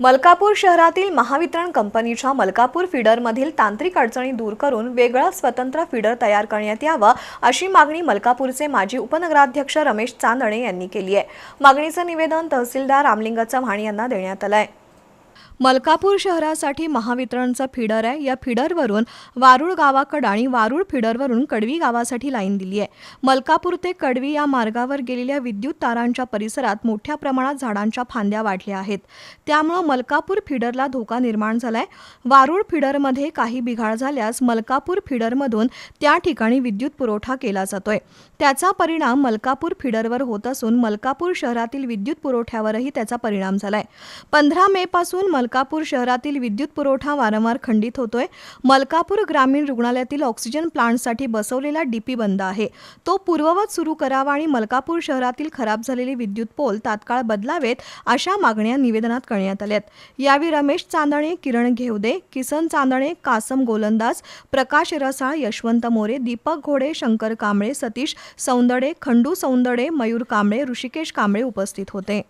मलकापूर शहरातील महावितरण कंपनीच्या मलकापूर फीडरमधील तांत्रिक अडचणी दूर करून वेगळा स्वतंत्र फीडर तयार करण्यात यावा अशी मागणी मलकापूरचे माजी उपनगराध्यक्ष रमेश चांदणे यांनी केली आहे. मागणीचं निवेदन तहसीलदार रामलिंग चव्हाण यांना देण्यात आलं आहे मलकापूर शहरासाठी महावितरणचं फिडर आहे. या फिडरवरून वारुळ गावाकडं आणि वारुळ फिडरवरून कडवी गावासाठी लाईन दिली आहे. मलकापूर ते कडवी या मार्गावर गेलेल्या विद्युत तारांच्या परिसरात मोठ्या प्रमाणात झाडांच्या फांद्या वाढल्या आहेत. त्यामुळं मलकापूर फिडरला धोका निर्माण झालाय. वारुळ फिडरमध्ये काही बिघाड झाल्यास मलकापूर फिडरमधून त्या ठिकाणी विद्युत पुरवठा केला जातोय. त्याचा परिणाम मलकापूर फिडरवर होत असून मलकापूर शहरातील विद्युत पुरवठ्यावरही त्याचा परिणाम झालाय. पंधरा मे पासून मलकापूर शहरातील विद्युत पुरवठा वारंवार खंडित होतोय. मलकापूर ग्रामीण रुग्णालयातील ऑक्सिजन प्लांटसाठी बसवलेला डीपी बंद आहे. तो पूर्ववत सुरू करावा आणि मलकापूर शहरातील खराब झालेले विद्युत पोल तात्काळ बदलावेत अशा मागण्या निवेदनात करण्यात आल्यात. यावेळी रमेश चांदणे किरण घेवदे किसन चांदणे कासम गोलंदाज प्रकाश रसाळ यशवंत मोरे दीपक घोडे शंकर कांबळे सतीश सौंदडे खंडू सौंदडे मयूर कांबळे ऋषिकेश कांबळे उपस्थित होते.